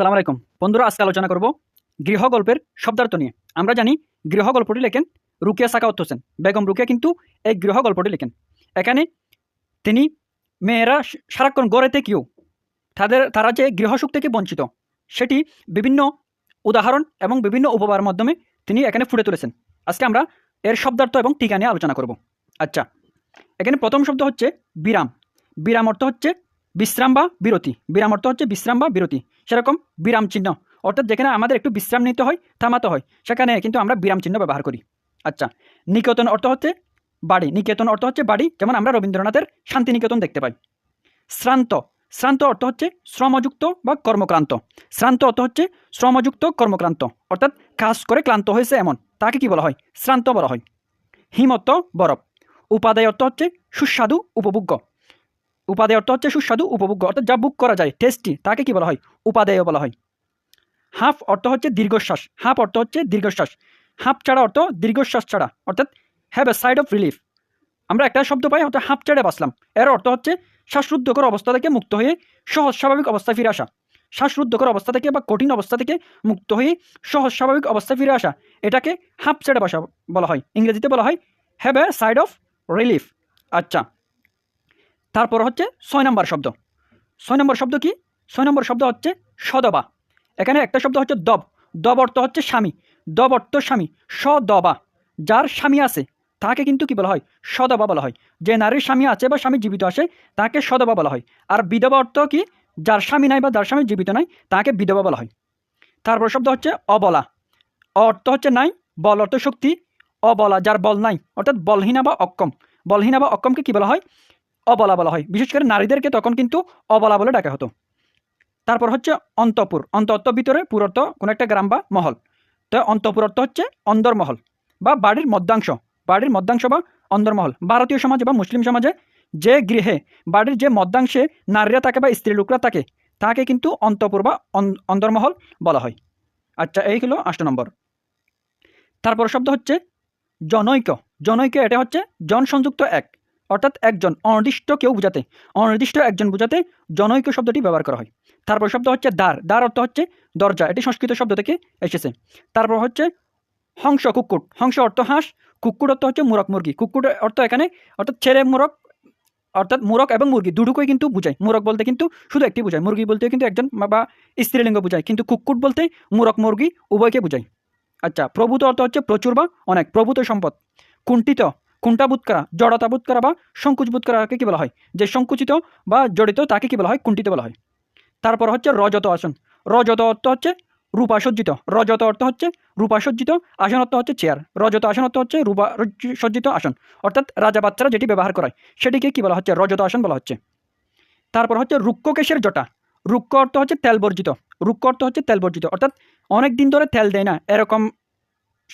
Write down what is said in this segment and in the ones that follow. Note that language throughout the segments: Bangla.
আসসালামু আলাইকুম। বন্ধুরা, আজকে আলোচনা করব গৃহগল্পের শব্দার্থ নিয়ে। আমরা জানি গৃহগল্পটি লেখেন রুকিয়া সাকাউত হোসেন। বেগম রুকিয়া কিন্তু এই গৃহগল্পটি লেখেন। এখানে তিনি মেয়েরা সারাক্ষণ গড়ে থেকেও তাদের, তারা যে গৃহসুখ থেকে বঞ্চিত, সেটি বিভিন্ন উদাহরণ এবং বিভিন্ন উপবার মাধ্যমে তিনি এখানে ফুটে তুলেছেন। আজকে আমরা এর শব্দার্থ এবং টিকা নিয়ে আলোচনা করব। আচ্ছা এখানে প্রথম শব্দ হচ্ছে বিরাম। বিরাম অর্থ হচ্ছে বিশ্রাম বা বিরতি। বিরাম অর্থ হচ্ছে বিশ্রাম বা বিরতি। সেরকম বিরাম চিহ্ন। অর্থাৎ যেখানে আমাদের একটু বিশ্রাম নিতে হয়, থামাতে হয়, সেখানে কিন্তু আমরা বিরাম চিহ্ন ব্যবহার করি। আচ্ছা নিকেতন অর্থ হচ্ছে বাড়ি। নিকেতন অর্থ হচ্ছে বাড়ি, যেমন আমরা রবীন্দ্রনাথের শান্তিনিকেতন দেখতে পাই। শ্রান্ত। শ্রান্ত অর্থ হচ্ছে শ্রমযুক্ত বা কর্মক্রান্ত। শ্রান্ত অর্থ হচ্ছে শ্রমযুক্ত, কর্মক্রান্ত। অর্থাৎ কাজ করে ক্লান্ত হয়েছে এমন। তাকে কি বলা হয়? শ্রান্ত বলা হয়। হিমত্ব বরফ। উপাদায় অর্থ হচ্ছে সুস্বাদু, উপভোগ্য। উপাদেয় অর্থ হচ্ছে সুস্বাদু, উপভোগ্য, অর্থাৎ যা বুক করা যায় টেস্টি তাকে কি বলা হয়? উপাদেয় বলা হয়। হাফ অর্থ হচ্ছে দীর্ঘশ্বাস হাফ অর্থ হচ্ছে দীর্ঘশ্বাস হাফ ছাড়া অর্থ দীর্ঘশ্বাস ছাড়া, অর্থাৎ have a sigh of relief আমরা একটা শব্দ পাই, অর্থাৎ হাফ ছেড়ে বাঁচলাম। এর অর্থ হচ্ছে শ্বাসরুদ্ধকর অবস্থা থেকে মুক্ত হয়ে সহজ স্বাভাবিক অবস্থায় ফিরে আসা। শ্বাসরুদ্ধকর অবস্থা থেকে বা কঠিন অবস্থা থেকে মুক্ত হয়ে সহজ স্বাভাবিক অবস্থায় ফিরে আসা, এটাকে হাফ ছেড়ে বাসা বলা হয়। ইংরেজিতে বলা হয় have a sigh of relief আচ্ছা তারপর হচ্ছে ছয় নম্বর শব্দ। ছয় নম্বর শব্দ কি? ছয় নম্বর শব্দ হচ্ছে সদবা। এখানে একটা শব্দ হচ্ছে দব। দব অর্থ হচ্ছে স্বামী। দব অর্থ স্বামী। সদবা। যার স্বামী আছে, তাকে কিন্তু কি বলা হয়? সদবা বলা হয়। যে নারীর স্বামী আছে বা স্বামী জীবিত আছে, তাকে সদবা বলা হয়। আর বিধবা অর্থ কি? যার স্বামী নাই বা যার স্বামী জীবিত নাই, তাকে বিধবা বলা হয়। তারপর শব্দ হচ্ছে অবলা। অর্থ হচ্ছে নাই, বল অর্থ শক্তি। অবলা, যার বল নাই, অর্থাৎ বলহীনা বা অক্ষম। বলহীনা বা অক্ষমকে কি বলা হয়? অবলা বলা হয়। বিশেষ করে নারীদেরকে তখন কিন্তু অবলা বলে ডাকা হতো। তারপর হচ্ছে অন্তপুর। অন্ত অর্থ ভিতরে পুর অর্থ কোনো একটা গ্রাম বা মহল। তো অন্তপুর অর্থ হচ্ছে অন্দরমহল বা বাড়ির মধ্যাংশ। বাড়ির মধ্যাংশ বা অন্দরমহল ভারতীয় সমাজে বা মুসলিম সমাজে যে গৃহে, বাড়ির যে মধ্যাংশে নারীরা থাকে বা স্ত্রী লোকরা থাকে, তাকে কিন্তু অন্তপুর বা অন- অন্দরমহল বলা হয়। আচ্ছা এই হলো আষ্ট নম্বর। তারপর শব্দ হচ্ছে জনৈক। জনৈক এটা হচ্ছে জন সংযুক্ত এক। অর্থাৎ একজন অনির্দিষ্ট কেউ বোঝাতে, অনির্দিষ্ট একজন বোঝাতে জনৈক শব্দটি ব্যবহার করা হয়। তারপর শব্দ হচ্ছে দ্বার। দ্বার অর্থ হচ্ছে দরজা। এটি সংস্কৃত শব্দ থেকে এসেছে। তারপর হচ্ছে হংস কুক্কুট হংস অর্থ হাঁস, কুকুর অর্থ হচ্ছে মুরক মুরগি। কুক্কুট অর্থ এখানে, অর্থাৎ ছেলে, মুরগ, অর্থাৎ মুরগ এবং মুরগি দুটুকুই কিন্তু বোঝায়। মুরগ বলতে কিন্তু শুধু একটি বোঝায়। মুরগি বলতে কিন্তু একজন বা স্ত্রীলিঙ্গ বোঝায়। কিন্তু কুক্কুট বলতে মুরগ, মুরগি উভয়কে বোঝায়। আচ্ছা প্রভূত অর্থ হচ্ছে প্রচুর বা অনেক। প্রভূত সম্পদ। কুণ্ঠিত কুণ্ঠাবোধ করা? জড়তাবোধ করা বা সংকুচবোধ করাকে কী বলা হয়? যে সংকুচিত বা জড়িত তাকে কী বলা হয়? কুণ্ঠিত বলা হয়? তারপর হচ্ছে রজত আসন। রজত অর্থ হচ্ছে রূপাসজ্জিত রজত অর্থ হচ্ছে রূপাসজ্জিত আসন অর্থ হচ্ছে চেয়ার রজত আসন অর্থ হচ্ছে রূপা সজ্জিত আসন। অর্থাৎ রাজা বাচ্চারা যেটি ব্যবহার করায়, সেটিকে কী বলা হচ্ছে? রজত আসন বলা হচ্ছে। তারপর হচ্ছে রুক্ষকেশের জটা। রুক্ষ অর্থ হচ্ছে তেল বর্জিত। রুক্ষ অর্থ হচ্ছে তেল বর্জিত। অর্থাৎ অনেক দিন ধরে তেল দেয় না। এরকম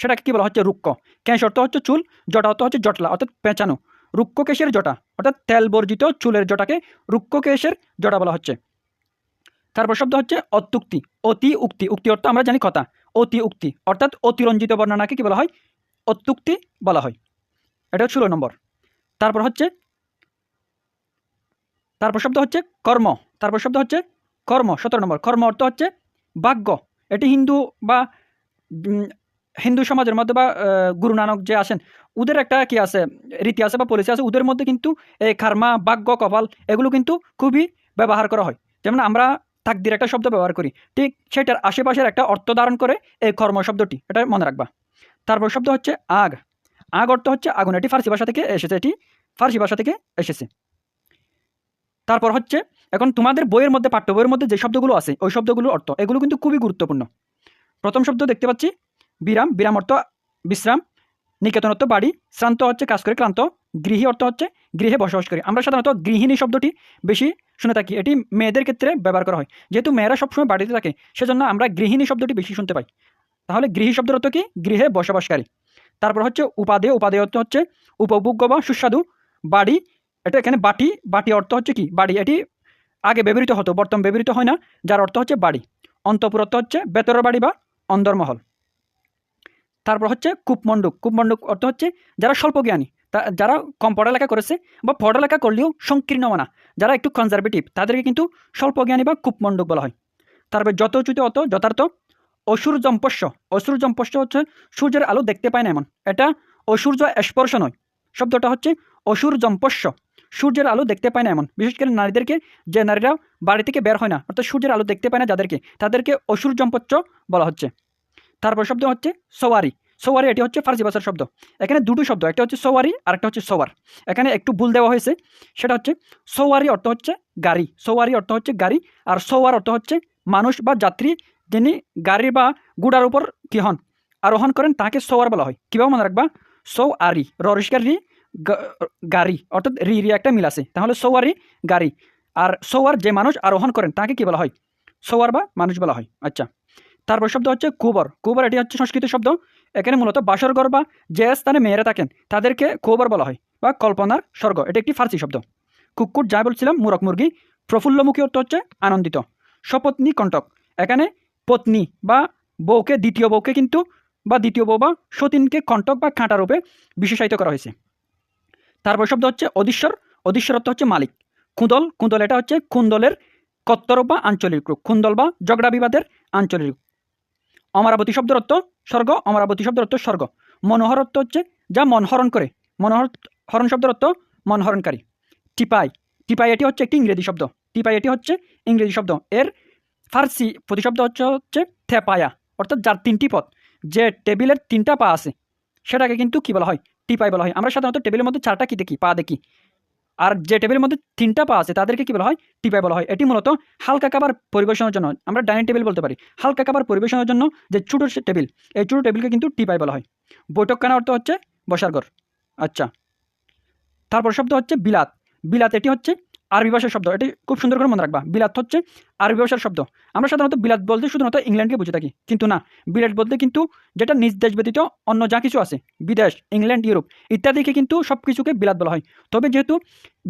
সেটাকে কী বলা হচ্ছে? রুক্ষ। কেশ অর্থ হচ্ছে চুল, জটা অর্থ হচ্ছে জটলা, অর্থাৎ পেঁচানো। রুক্ষকেশের জটা, অর্থাৎ তেল বর্জিত চুলের জটাকে রুক্ষকেশের জটা বলা হচ্ছে। তারপর শব্দ হচ্ছে অত্যুক্তি, অতি উক্তি। উক্তি অর্থ আমরা জানি কথা, অতি উক্তি, অর্থাৎ অতিরঞ্জিত বর্ণনাকে কী বলা হয়? অত্যুক্তি বলা হয়। এটা ষোলো নম্বর। তারপর হচ্ছে, তারপর শব্দ হচ্ছে কর্ম, তারপর শব্দ হচ্ছে কর্ম, সতেরো নম্বর। কর্ম অর্থ হচ্ছে ভাগ্য। এটি হিন্দু বা হিন্দু সমাজের মধ্যে বা গুরু নানক যে আসেন ওদের একটা কি আছে, রীতি আছে বা পলিসি আছে, ওদের মধ্যে কিন্তু এই খার্মা ভাগ্য, কপাল, এগুলো কিন্তু খুবই ব্যবহার করা হয়। যেমন আমরা তাকদির একটা শব্দ ব্যবহার করি, ঠিক সেটার আশেপাশের একটা অর্থ ধারণ করে এই কর্ম শব্দটি, এটা মনে রাখবা। তারপর শব্দ হচ্ছে আগ। আগ অর্থ হচ্ছে আগুন, এটি ফার্সি ভাষা থেকে এসেছে, এটি ফার্সি ভাষা থেকে এসেছে। তারপর হচ্ছে, এখন তোমাদের বইয়ের মধ্যে, পাঠ্য বইয়ের মধ্যে যে শব্দগুলো আছে, ওই শব্দগুলোর অর্থ, এগুলো কিন্তু খুবই গুরুত্বপূর্ণ। প্রথম শব্দ দেখতে পাচ্ছি বিরাম বিরাম অর্থ বিশ্রাম, নিকেতন অর্থ বাড়ি, শ্রান্ত হচ্ছে কাজ করে, ক্লান্ত। গৃহী অর্থ হচ্ছে গৃহে বসবাস করি। আমরা সাধারণত গৃহিণী শব্দটি বেশি শুনে থাকি। এটি মেয়েদের ক্ষেত্রে ব্যবহার করা হয়। যেহেতু মেয়েরা সবসময় বাড়িতে থাকে, সেজন্য আমরা গৃহিণী শব্দটি বেশি শুনতে পাই। তাহলে গৃহী শব্দের অর্থ কি? গৃহে বসবাসকারী। তারপর হচ্ছে উপাদেয়। উপাদেয় অর্থ হচ্ছে উপভোগ্য বা সুস্বাদু বাড়ি। এটা এখানে বাটি। বাটি অর্থ হচ্ছে কি? বাড়ি। এটি আগে ব্যবহৃত হতো, বর্তমান ব্যবহৃত হয় না। যার অর্থ হচ্ছে বাড়ি। অন্তপুর অর্থ হচ্ছে বেতরের বাড়ি বা অন্দরমহল তারপর হচ্ছে কূপমণ্ডুক। কূপমণ্ডুক অর্থ হচ্ছে যারা স্বল্প জ্ঞানী যারা কম পড়ালেখা করেছে বা পড়ালেখা করলেও সংকীর্ণ মানা, যারা একটু কনজারভেটিভ তাদেরকে কিন্তু স্বল্প জ্ঞানী বা কূপমণ্ডুক বলা হয়। তারপরে যথোচিত অত যথার্থ অসুর জম্পস্য অসুর জম্পস্য হচ্ছে সূর্যের আলো দেখতে পায় না এমন। এটা অসূর্য স্পর্শ নয়। শব্দটা হচ্ছে অসুর জম্পস্য সূর্যের আলো দেখতে পায় না এমন। বিশেষ করে নারীদেরকে, যে নারীরা বাড়ি থেকে বের হয় না, অর্থাৎ সূর্যের আলো দেখতে পায় না যাদেরকে, তাদেরকে অসুর জম্পচ্য বলা হচ্ছে। তারপর শব্দ হচ্ছে সওয়ারি। সওয়ারি এটি হচ্ছে ফার্সি ভাষার শব্দ। এখানে দুটো শব্দ, একটা হচ্ছে সওয়ারি আর একটা হচ্ছে সওয়ার। এখানে একটু ভুল দেওয়া হয়েছে, সেটা হচ্ছে সওয়ারি অর্থ হচ্ছে গাড়ি। সওয়ারি অর্থ হচ্ছে গাড়ি আর সওয়ার অর্থ হচ্ছে মানুষ বা যাত্রী যিনি গাড়ি বা গুড়ার উপর কি হন। আরোহণ করেন, তাকে সোয়ার বলা হয়। কীভাবে মনে রাখবা? সৌ আরি ররিষ্কার রি গাড়ি, অর্থাৎ রি রি একটা মিল আছে। তাহলে সওয়ারি, গাড়ি। আর সওয়ার যে মানুষ আরোহণ করেন, তাকে কি বলা হয়? সওয়ার বা মানুষ বলা হয়। আচ্ছা। তারপর শব্দ হচ্ছে কুবর। কুবর এটি হচ্ছে সংস্কৃত শব্দ। এখানে মূলত বাসরঘর বা যে স্থানে মেয়েরা থাকেন, তাদেরকে কুবর বলা হয় বা কল্পনার স্বর্গ। এটি একটি ফার্সি শব্দ। কুকুর যা বলছিলাম মুরক মুরগি। প্রফুল্লমুখী অর্থ হচ্ছে আনন্দিত, সপত্নী কণ্টক। এখানে পত্নী বা বউকে দ্বিতীয় বউকে কিন্তু বা দ্বিতীয় বউ বা সতীনকে কণ্টক বা কাঁটা রূপে বিশেষায়িত করা হয়েছে। তারপর শব্দ হচ্ছে অদীশ্বর অর্থ হচ্ছে মালিক। কুঁদল কুঁদল এটা হচ্ছে কুন্দলের কত্তরূপ বা আঞ্চলিক রূপ। কুন্দল বা ঝগড়া বিবাদের আঞ্চলিক রূপ। অমরাবতী শব্দের অর্থ স্বর্গ, অমরাবতী শব্দের অর্থ স্বর্গ। মনোহর অর্থ হচ্ছে যা মন হরণ করে। মনোহর হরণ শব্দের অর্থ মন হরণকারী টিপাই। টিপাই এটি হচ্ছে একটি ইংরেজি শব্দ। টিপাই এটি হচ্ছে ইংরেজি শব্দ। এর ফার্সি প্রতিশব্দ হচ্ছে হচ্ছে থেপায়া, অর্থাৎ যার তিনটি পথ। যে টেবিলের তিনটা পা আছে, সেটাকে কিন্তু কি বলা হয়? টিপাই বলা হয়। আমরা সাধারণত টেবিলের মধ্যে চারটা কি দেখি? পা দেখি। আর যে টেবিলের মধ্যে তিনটা পা আছে, তাদেরকে কী বলা হয়? টিপাই বলা হয়। এটি মূলত হালকা খাবার পরিবেশনের জন্য, আমরা ডাইনিং টেবিল বলতে পারি। হালকা খাবার পরিবেশনের জন্য যে ছোটো টেবিল, এই ছোটো টেবিলকে কিন্তু টিপাই বলা হয়। বৈঠকখানা অর্থ হচ্ছে বসার ঘর। আচ্ছা। তারপর শব্দ হচ্ছে বিলাত। বিলাত এটি হচ্ছে আরবি ভাষার শব্দ, এটি খুব সুন্দর করে মনে রাখবা। বিলাত হচ্ছে আরবি ভাষার শব্দ। আমরা সাধারণত বিলাত বলতে শুধুমাত্র ইংল্যান্ডকে বুঝে থাকি, কিন্তু না, বিলাত বলতে কিন্তু যেটা নিজ দেশ ব্যতীত অন্য যা কিছু আছে, বিদেশ, ইংল্যান্ড, ইউরোপ, ইত্যাদিকে কিন্তু সব কিছুকে বিলাত বলা হয়। তবে যেহেতু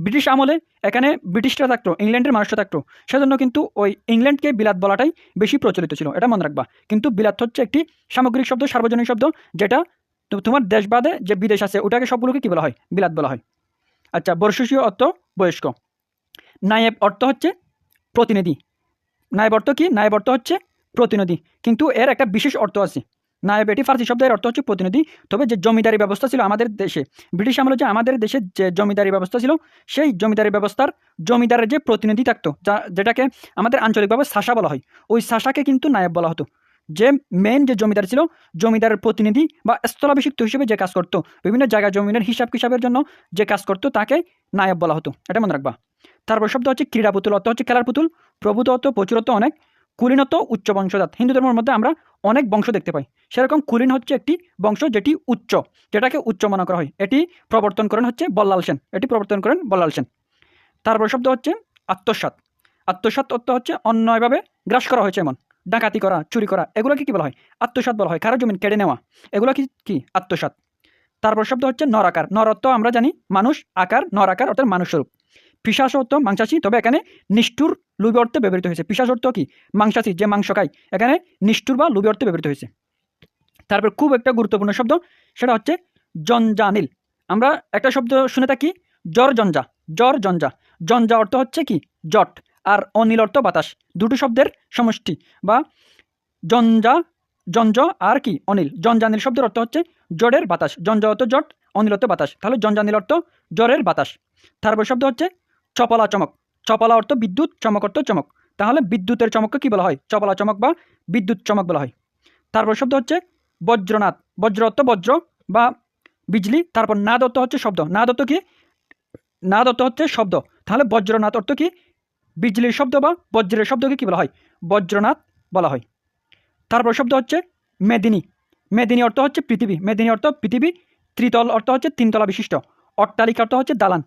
ব্রিটিশ আমলে এখানে ব্রিটিশরা থাকতো, ইংল্যান্ডের মানুষরা থাকতো, সেজন্য কিন্তু ওই ইংল্যান্ডকে বিলাত বলাটাই বেশি প্রচলিত ছিল, এটা মনে রাখবা। কিন্তু বিলাত হচ্ছে একটি সামগ্রিক শব্দ, সার্বজনীন শব্দ, যেটা তোমার দেশ বাদে যে বিদেশ আছে, ওটাকে সবগুলোকে কী বলা হয়? বিলাত বলা হয়। আচ্ছা বর্ষসীয় অর্থ বয়স্ক। নায়েব অর্থ হচ্ছে প্রতিনিধি। নায়েব অর্থ কি? নায়েব অর্থ হচ্ছে প্রতিনিধি। কিন্তু এর একটা বিশেষ অর্থ আছে। নায়েব এটি ফার্সি শব্দের অর্থ হচ্ছে প্রতিনিধি। তবে যে জমিদারি ব্যবস্থা ছিল আমাদের দেশে, ব্রিটিশ আমলে যে আমাদের দেশে যে জমিদারি ব্যবস্থা ছিল, সেই জমিদারি ব্যবস্থার জমিদারের যে প্রতিনিধি থাকতো, যা, যেটাকে আমাদের আঞ্চলিকভাবে শাসা বলা হয়, ওই শাসাকে কিন্তু নায়েব বলা হতো। যে মেন যে জমিদার ছিল, জমিদারের প্রতিনিধি বা স্থলাভিষিক্ত হিসেবে যে কাজ করতো, বিভিন্ন জায়গায় জমিনের হিসাব কিসাবের জন্য যে কাজ করতো, তাকে নায়ব বলা হতো। এটা মনে রাখবা। তারপর শব্দ হচ্ছে ক্রীড়া পুতুল অর্থ হচ্ছে খেলার পুতুল। প্রভুত্ব প্রচুরত্ব অনেক। কুলীনত্ব উচ্চ বংশজাত হিন্দু ধর্মের মধ্যে আমরা অনেক বংশ দেখতে পাই। সেরকম কুলীন হচ্ছে একটি বংশ যেটি উচ্চ, যেটাকে উচ্চ মনে করা হয়। এটি প্রবর্তন করেন হচ্ছে বল্লাল সেন। এটি প্রবর্তন করেন বল্লাল সেন। তারপর শব্দ হচ্ছে আত্মসাৎ। আত্মসাৎ অর্থ হচ্ছে অন্যায়ভাবে গ্রাস করা হয়েছে এমন। ডাকাতি করা, চুরি করা, এগুলোকে কি বলা হয়? আত্মসাৎ বলা হয়। কারও জমিন কেড়ে নেওয়া, এগুলো কি কি? আত্মসাৎ। তারপর শব্দ হচ্ছে নর আকার। নর অর্থ আমরা জানি মানুষ, আকার, নর আকার, অর্থাৎ মানুষ স্বরূপ পিসাস অর্থ মাংসাশী, তবে এখানে নিষ্ঠুর লুবি অর্থে ব্যবহৃত হয়েছে। পিসাস অর্থ কি? মাংসাশী, যে মাংস খায়। এখানে নিষ্ঠুর বা লুবি অর্থে ব্যবহৃত হয়েছে। তারপর খুব একটা গুরুত্বপূর্ণ শব্দ, সেটা হচ্ছে জঞ্জানিল। আমরা একটা শব্দ শুনে থাকি জ্বর জঞ্জা জ্বর জঞ্জা জঞ্জা অর্থ হচ্ছে কি? জট। আর অনিল অর্থ বাতাস। দুটো শব্দের সমষ্টি বা জঞ্জা, জঞ্জ আর কি? অনিল। জঞ্জানিল শব্দের অর্থ হচ্ছে জ্বরের বাতাস। জঞ্জ অর্থ জট, অনিল অর্থ বাতাস। তাহলে জঞ্জানিল অর্থ জ্বরের বাতাস। তারপর শব্দ হচ্ছে চপলা চমক। চপলা অর্থ বিদ্যুৎ, চমক অর্থ চমক। তাহলে বিদ্যুতের চমককে কী বলা হয়? চপলা চমক বা বিদ্যুৎ চমক বলা হয়। তারপর শব্দ হচ্ছে বজ্রনাথ বজ্র অর্থ বজ্র বা বিজলি। তারপর নাদ অর্থ হচ্ছে শব্দ। নাদ অর্থ কি? নাদ অর্থ হচ্ছে শব্দ। তাহলে বজ্রনাথ অর্থ কি? বিজলির শব্দ বা বজ্রের শব্দকে কী বলা হয়? বজ্রনাথ বলা হয়। তারপর শব্দ হচ্ছে মেদিনী। মেদিনী অর্থ হচ্ছে পৃথিবী। মেদিনী অর্থ পৃথিবী। ত্রিতল অর্থ হচ্ছে তিনতলা বিশিষ্ট। অট্টালিকা অর্থ হচ্ছে দালান।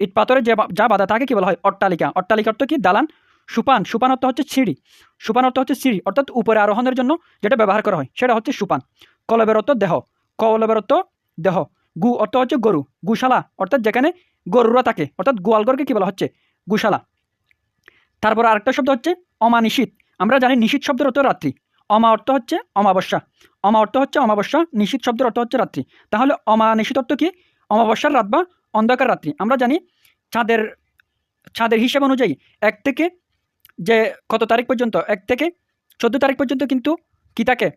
ইট পাথরে যে যা বাধা, তাকে কি বলা হয়? অট্টালিকা। অট্টালিকা অর্থ কি? দালান। সুপান। সুপান অর্থ হচ্ছে সিঁড়ি। সুপান অর্থ হচ্ছে সিঁড়ি, অর্থাৎ উপরে আরোহণের জন্য যেটা ব্যবহার করা হয়, সেটা হচ্ছে সুপান। কলবের অর্থ দেহ। কলবের অর্থ দেহ। গু অর্থ হচ্ছে গরু। গুশালা, অর্থাৎ যেখানে গরুরা থাকে, অর্থাৎ গোয়ালঘরকে কি বলা হচ্ছে? গুশালা। তারপর আরেকটা শব্দ হচ্ছে অমানিশীত। আমরা জানি নিশীত শব্দের অর্থ রাত্রি। অমা অর্থ হচ্ছে অমাবস্যা। অমা অর্থ হচ্ছে অমাবস্যা, নিশীত শব্দের অর্থ হচ্ছে রাত্রি। তাহলে অমানিশীত অর্থ কি? অমাবস্যার রাত বা অন্ধকার রাত্রি আমরা জানি চাঁদের চাঁদের হিসেব অনুযায়ী এক থেকে যে কত তারিখ পর্যন্ত, এক থেকে চোদ্দ তারিখ পর্যন্ত কিন্তু কি থাকে?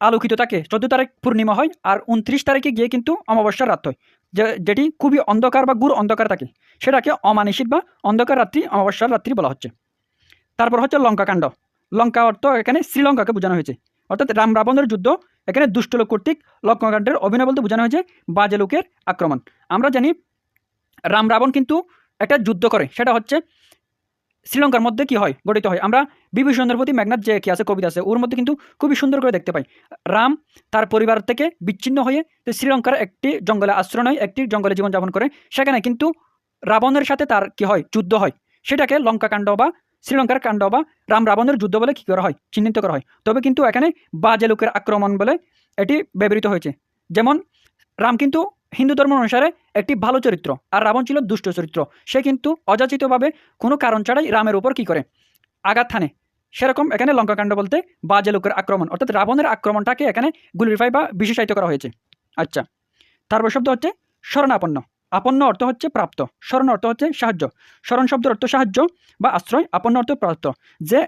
আলোকিত থাকে। চোদ্দ তারিখ পূর্ণিমা হয় আর উনত্রিশ তারিখে গিয়ে কিন্তু অমাবস্যার রাত হয়। যে, যেটি খুবই অন্ধকার বা গুড় অন্ধকার থাকে। সেটাকে অমানিসিক বা অন্ধকার রাত্রি অমাবস্যার রাত্রি বলা হচ্ছে। তারপর হচ্ছে লঙ্কাকাণ্ড। লঙ্কা অর্থ এখানে শ্রীলঙ্কাকে বোঝানো হয়েছে। অর্থাৎ রাম রাবণের যুদ্ধ এখানে দুষ্ট লোক কর্তৃক লঙ্কাকাণ্ডের অভিনয় বলতে বোঝানো হয়েছে বাজে লোকের আক্রমণ। আমরা জানি রাম রাবণ কিন্তু একটা যুদ্ধ করে। সেটা হচ্ছে শ্রীলঙ্কার মধ্যে কি হয়? গঠিত হয়। আমরা বিভীষণের প্রতি মেঘনাথ যে কি আছে, কবিতা আছে, ওর মধ্যে কিন্তু খুবই সুন্দর করে দেখতে পাই। রাম তার পরিবার থেকে বিচ্ছিন্ন হয়ে শ্রীলঙ্কার একটি জঙ্গলে আশ্রয় নেয়, একটি জঙ্গলে জীবনযাপন করে। সেখানে কিন্তু রাবণের সাথে তার কি হয়? যুদ্ধ হয়। সেটাকে লঙ্কাকাণ্ড বা শ্রীলঙ্কার কাণ্ড বা রাম রাবণের যুদ্ধ বলে কী করা হয়? চিহ্নিত করা হয়। তবে কিন্তু এখানে বাজে লোকের আক্রমণ বলে এটি ব্যবহৃত হয়েছে। যেমন রাম কিন্তু হিন্দু ধর্ম অনুসারে একটি ভালো চরিত্র। আর রাবণ ছিল দুষ্ট চরিত্র। সে কিন্তু অযাচিতভাবে কোনো কারণ ছাড়াই রামের উপর কি করে? আঘাত থানে সেরকম এখানে লঙ্কাকাণ্ড বলতে বাজে লোকের আক্রমণ। অর্থাৎ রাবণের আক্রমণটাকে এখানে গ্লোরিফাই বা বিশেষায়িত করা হয়েছে। আচ্ছা তারপর শব্দ হচ্ছে শরণাপন্ন। আপন্ন অর্থ হচ্ছে প্রাপ্ত। শরণ অর্থ হচ্ছে সাহায্য। শরণ শব্দের অর্থ সাহায্য বা আশ্রয়, আপন্ন অর্থ প্রাপ্ত। যে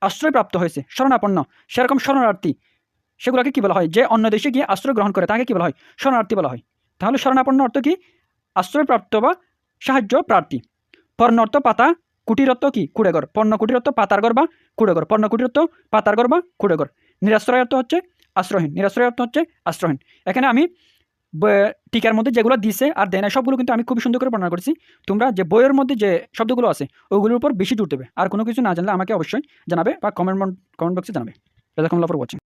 আশ্রয় প্রাপ্ত হয়েছে, শরণাপন্ন, সেরকম শরণার্থী, সেগুলোকে কী বলা হয়? যে অন্য দেশে গিয়ে আশ্রয় গ্রহণ করে, তাকে কী বলা হয়? শরণার্থী বলা হয়। তাহলে শরণাপন্ন অর্থ কি? আশ্রয়প্রাপ্ত বা সাহায্য প্রার্থী। পর্ণ অর্থ পাতা কুটিরত্ব কি? কুড়েঘর। পর্ণ কুটিরত্ব অর্থ পাতার ঘর বা কুড়েঘর। পর্ণ কুটিরত্ব অর্থ পাতার ঘর বা কুড়েঘর। নিরাশ্রয় অর্থ হচ্ছে আশ্রয়হীন। নিরাশ্রয় অর্থ হচ্ছে আশ্রয়হীন। এখানে আমি টিকার মধ্যে যেগুলো দিছে আর দেয় না সবগুলো কিন্তু আমি খুবই সুন্দর করে বর্ণনা করেছি। তোমরা যে বইয়ের মধ্যে যে শব্দগুলো আছে, ওগুলোর উপর বেশি জোর দেবে। আর কোনো কিছু না জানলে আমাকে অবশ্যই জানাবে বা কমেন্ট কমেন্ট বক্সে জানাবে।